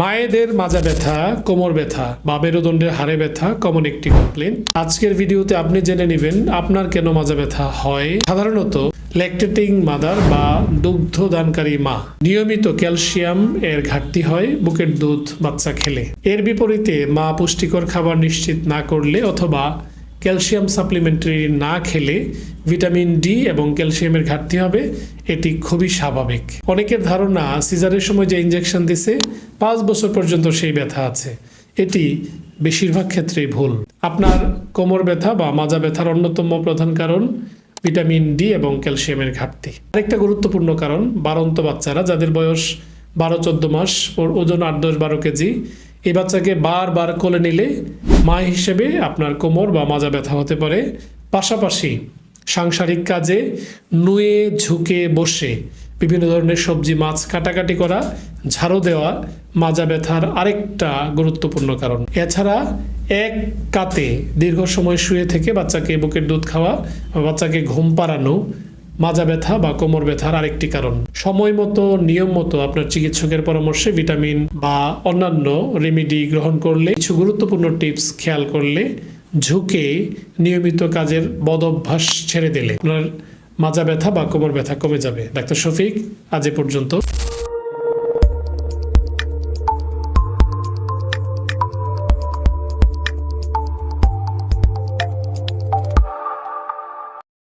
মায়েদের মাজা ব্যথা, কোমর ব্যথা বা মেরুদণ্ডের হাড়ে ব্যথা কমন একটি কমপ্লেন আজকের ভিডিওতে আপনি জেনে নেবেন, আপনার কেন মাজা ব্যথা হয়? সাধারণত ল্যাকটেটিং মাদার বা দুগ্ধদানকারী মা। নিয়মিত ক্যালসিয়াম এর ঘাটতি হয় বুকের দুধ বাচ্চা খেলে। এর বিপরীতে মা পুষ্টিকর খাবার নিশ্চিত না করলে অথবা ক্যালসিয়াম সাপ্লিমেন্টারি না খেলে ভিটামিন ডি এবং ক্যালসিয়ামের ঘাটতি হবে, এটি খুবই স্বাভাবিক। অনেকের ধারণা সিজারের সময় যে ইঞ্জেকশন দিছে, পাঁচ বছর পর্যন্ত সেই ব্যথা আছে। এটি বেশিরভাগ ক্ষেত্রেই ভুল। আপনার কোমর ব্যথা বা মাজা ব্যথার অন্যতম প্রধান কারণ ভিটামিন ডি এবং ক্যালসিয়ামের ঘাটতি। আরেকটা গুরুত্বপূর্ণ কারণ বারন্ত বাচ্চারা যাদের বয়স বারো চোদ্দ মাস ওর ওজন আট দশ বারো কেজি এই বাচ্চাকে বারবার কোলে নিলে মা হিসেবে আপনার কোমর বা মাজা ব্যথা হতে পারে। পাশাপাশি সাংসারিক কাজে নুয়ে, ঝুঁকে বসে বিভিন্ন ধরনের সবজি, মাছ কাটাকাটি করা, ঝাড়ু দেওয়া মাজা ব্যথার আরেকটা গুরুত্বপূর্ণ কারণ। এছাড়া এক কাতে দীর্ঘ সময় শুয়ে থেকে বাচ্চাকে বুকের দুধ খাওয়া বাচ্চাকে ঘুম পাড়ানো মাজা ব্যথা বা কোমর ব্যথার আরেকটি কারণ। সময় মতো, নিয়ম মতো আপনার চিকিৎসকের পরামর্শে ভিটামিন বা অন্যান্য রেমিডি গ্রহণ করলে, কিছু গুরুত্বপূর্ণ টিপস খেয়াল করলে ঝুঁকে নিয়মিত কাজের বদ অভ্যাস ছেড়ে দিলে আপনার মাজা ব্যথা বা কোমর ব্যথা কমে যাবে। ডাক্তার শফিক, আজ এ পর্যন্ত।